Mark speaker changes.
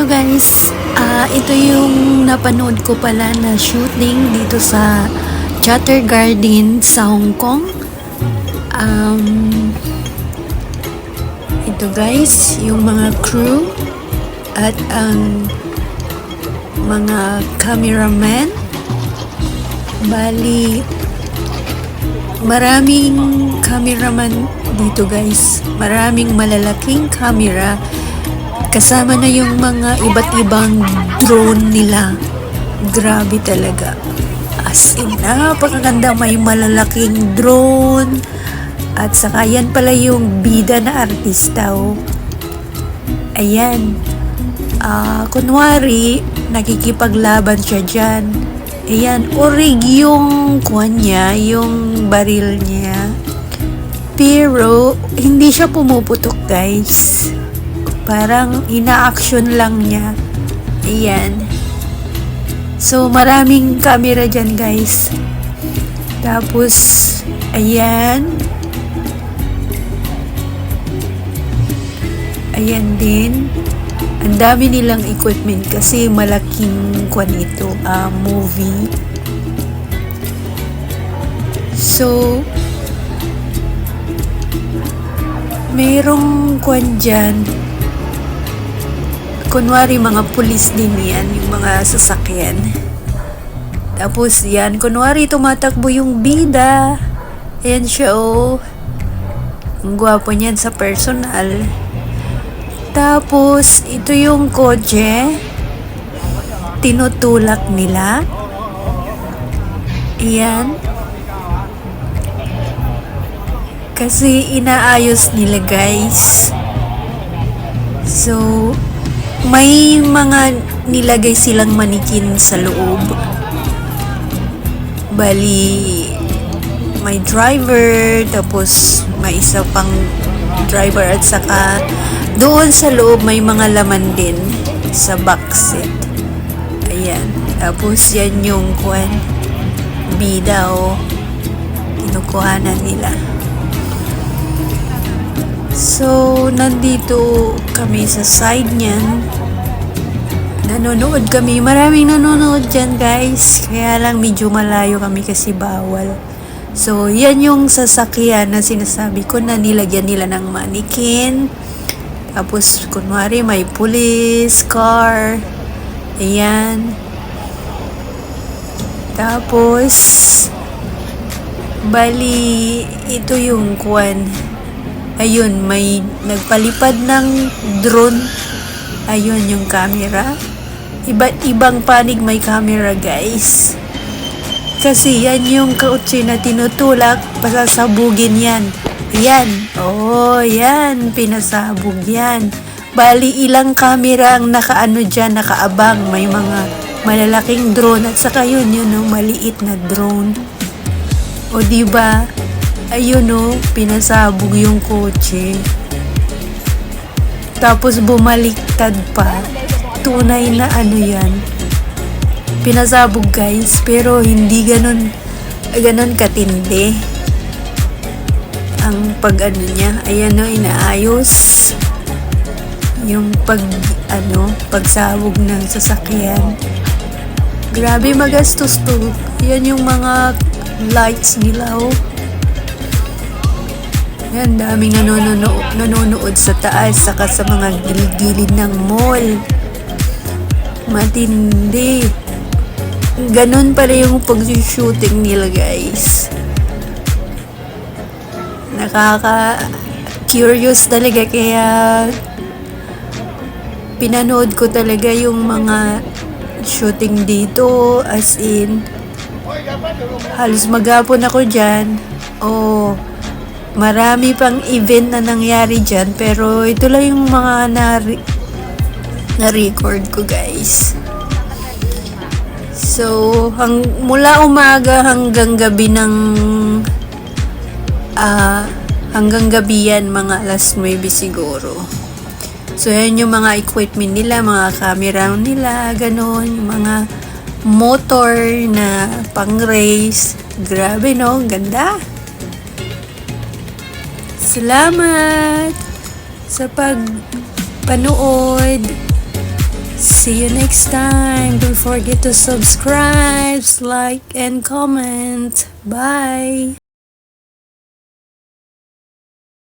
Speaker 1: Hello guys, Ah, ito yung napanood ko pala na shooting dito sa Chatter Garden sa Hong Kong. Um, ito guys, yung mga crew at ang mga cameraman. Bali, maraming cameraman dito guys. Maraming malalaking camera Kasama na yung mga iba't ibang drone nila. Grabe talaga. As in, napakaganda. May malalaking drone. At saka yan pala yung bida na artista. Oh. Ayan. Ah, kunwari, nakikipaglaban siya dyan. Ayan, orig yung kuwan niya, yung baril niya. Pero, hindi siya pumuputok, guys. Parang ina-action lang niya. Ayan. So, maraming camera dyan, guys. Tapos, ayan. Ayan din. Ang dami nilang equipment kasi malaking kwan ito, ah, movie. So, merong kwan dyan, kunwari mga pulis din yan, yung mga sasakyan. Tapos yan, kunwari tumatakbo yung bida. Ayan siya oh. Ang gwapo niyan sa personal. Tapos, ito yung kotse. Tinutulak nila. Ayan. Kasi inaayos nila guys. So, may mga nilagay silang manikin sa loob. Bali, may driver, tapos may isa pang driver at saka doon sa loob may mga laman din sa box set. Ayan. Tapos yan yung kwan, bida o kinukuhanan nila. So, nandito kami sa side niyan. Nanonood kami. Maraming nanonood dyan, guys. Kaya lang medyo malayo kami kasi bawal. So, yan yung sasakyan na sinasabi ko na nilagyan nila ng mannequin. Tapos, kunwari, may police car. Ayan. Tapos, bali, ito yung kwan Ayun, may nagpalipad ng drone. Ayun yung camera. Iba't ibang panig may camera, guys. Kasi yan yung kautsi na tinutulak, pasasabugin yan. Yan. Oh, yan. Pinasabog yan. Bali, ilang camera ang nakaano dyan, nakaabang. May mga malalaking drone. At saka yun, yun, no, maliit na drone. O, di Ayun oh, pinasabog yung kotse. Tapos bumaliktad pa. Tunay na ano yan. Pinasabog guys, pero hindi ganun, ganun katindi. Ang pag ano niya, ayan o, inaayos. Yung pag, ano, pagsabog ng sasakyan. Grabe magastos to. Yan yung mga lights nila oh. Yan, daming nanonood, nanonood sa taas, saka sa mga gilid-gilid ng mall. Matindi. Ganon pala yung pag-shooting nila, guys. Nakaka-curious talaga, kaya pinanood ko talaga yung mga shooting dito, as in, halos magapon ako dyan. Oh, Marami pang event na nangyari dyan, pero ito lang yung mga na na-record ko guys. So, hang, mula umaga hanggang gabi ng ah hanggang gabi yan, mga alas 9 siguro. So, yan yung mga equipment nila, mga camera nila, ganon, yung mga motor na pang race. Grabe no, ganda. Salamat sa pagpanood See you next time. Don't forget to subscribe, like, and comment. Bye.